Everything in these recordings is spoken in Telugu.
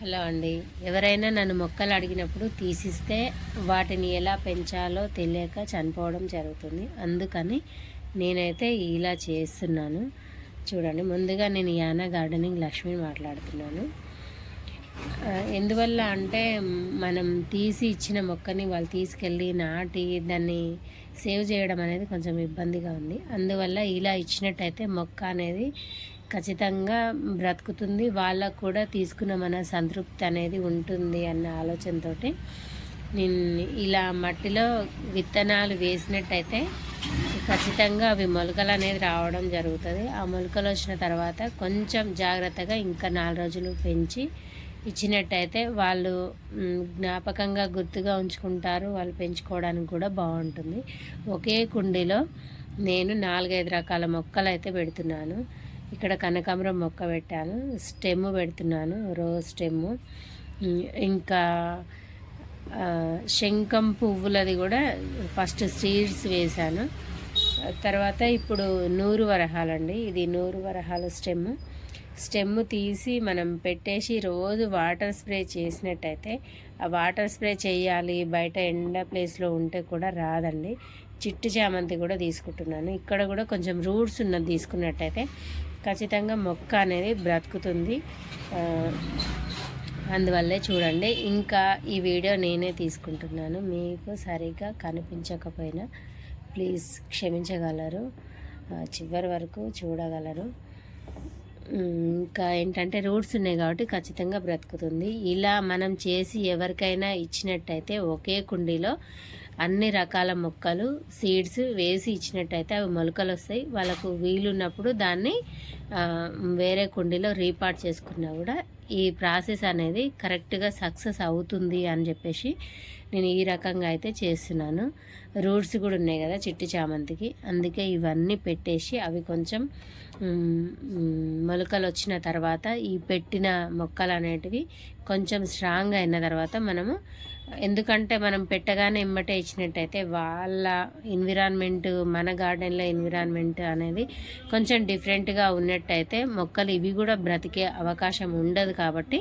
హలో అండి. ఎవరైనా నన్ను మొక్కలు అడిగినప్పుడు తీసిస్తే వాటిని ఎలా పెంచాలో తెలియక చనిపోవడం జరుగుతుంది. అందుకని నేనైతే ఇలా చేస్తున్నాను. చూడండి ముందుగా నేను యానా గార్డెనింగ్ లక్ష్మిని మాట్లాడుతున్నాను. ఎందువల్ల అంటే మనం తీసి ఇచ్చిన మొక్కని వాళ్ళు తీసుకెళ్ళి నాటి దాన్ని సేవ్ చేయడం అనేది కొంచెం ఇబ్బందిగా ఉంది. అందువల్ల ఇలా ఇచ్చినట్టయితే మొక్క అనేది ఖచ్చితంగా బ్రతుకుతుంది. వాళ్ళకు కూడా తీసుకున్న మన సంతృప్తి అనేది ఉంటుంది అన్న ఆలోచనతో నేను ఇలా మట్టిలో విత్తనాలు వేసినట్టయితే ఖచ్చితంగా అవి మొలకలు అనేది రావడం జరుగుతుంది. ఆ మొలకలు వచ్చిన తర్వాత కొంచెం జాగ్రత్తగా ఇంకా నాలుగు రోజులు పెంచి ఇచ్చినట్టయితే వాళ్ళు జ్ఞాపకంగా గుర్తుగా ఉంచుకుంటారు వాళ్ళు పెంచుకోవడానికి కూడా బాగుంటుంది. ఒకే కుండీలో నేను నాలుగైదు రకాల మొక్కలు అయితే పెడుతున్నాను. ఇక్కడ కనకాంబరం మొక్క పెట్టాను స్టెమ్ పెడుతున్నాను రోజ్ స్టెమ్ ఇంకా శంఖం పువ్వులది కూడా ఫస్ట్ సీడ్స్ వేశాను. తర్వాత ఇప్పుడు నూరు వరహాలండి ఇది నూరు వరహాల స్టెమ్ స్టెమ్ తీసి మనం పెట్టేసి రోజు వాటర్ స్ప్రే చేసినట్టయితే ఆ వాటర్ స్ప్రే చేయాలి బయట ఎండ ప్లేస్లో ఉంటే కూడా రాదండి. చిట్టు చామంతి కూడా తీసుకుంటున్నాను. ఇక్కడ కూడా కొంచెం రూట్స్ ఉన్నది తీసుకున్నట్టయితే ఖచ్చితంగా మొక్క అనేది బ్రతుకుతుంది. అందువల్లే చూడండి ఇంకా ఈ వీడియో నేనే తీసుకుంటున్నాను. మీకు సరిగ్గా కనిపించకపోయినా ప్లీజ్ క్షమించగలరు. చివరి వరకు చూడగలరు. ఇంకా ఏంటంటే రూట్స్ ఉన్నాయి కాబట్టి ఖచ్చితంగా బ్రతుకుతుంది. ఇలా మనం చేసి ఎవరికైనా ఇచ్చినట్టయితే ఒకే కుండీలో అన్ని రకాల మొక్కలు సీడ్స్ వేసి ఇచ్చినట్టయితే అవి మొలకలు వస్తాయి. వాళ్ళకు వీలున్నప్పుడు దాన్ని వేరే కుండీలో రీపాట్ చేసుకున్నా కూడా ఈ ప్రాసెస్ అనేది కరెక్ట్గా సక్సెస్ అవుతుంది అని చెప్పేసి నేను ఈ రకంగా అయితే చేస్తున్నాను. రూట్స్ కూడా ఉన్నాయి కదా చిట్టి చామంతికి. అందుకే ఇవన్నీ పెట్టేసి అవి కొంచెం మొలకలు వచ్చిన తర్వాత ఈ పెట్టిన మొక్కలు అనేటివి కొంచెం స్ట్రాంగ్ అయిన తర్వాత మనము ఎందుకంటే మనం పెట్టగానే ఎమ్మటే ఇచ్చినట్టయితే వాళ్ళ ఎన్విరాన్మెంట్ మన గార్డెన్లో ఎన్విరాన్మెంట్ అనేది కొంచెం డిఫరెంట్గా ఉన్నట్టయితే మొక్కలు ఇవి కూడా బ్రతికే అవకాశం ఉండదు కాబట్టి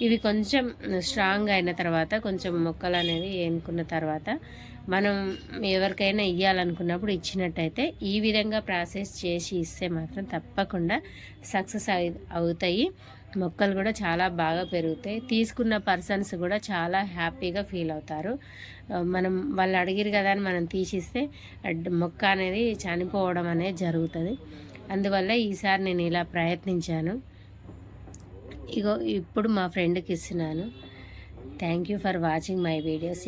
ఇవి కొంచెం స్ట్రాంగ్ అయిన తర్వాత కొంచెం మొక్కలు అనేవి ఎన్నుకున్న తర్వాత మనం ఎవరికైనా ఇవ్వాలనుకున్నప్పుడు ఇచ్చినట్టయితే ఈ విధంగా ప్రాసెస్ చేసి ఇస్తే మాత్రం తప్పకుండా సక్సెస్ అవుతాయి. మొక్కలు కూడా చాలా బాగా పెరుగుతాయి. తీసుకున్న పర్సన్స్ కూడా చాలా హ్యాపీగా ఫీల్ అవుతారు. మనం వాళ్ళు అడిగిరు కదా అని మనం తీసిస్తే మొక్క అనేది చనిపోవడం అనేది జరుగుతుంది. అందువల్ల ఈసారి నేను ఇలా ప్రయత్నించాను. ఇగో ఇప్పుడు మా ఫ్రెండ్కి ఇస్తున్నాను. Thank you for watching my videos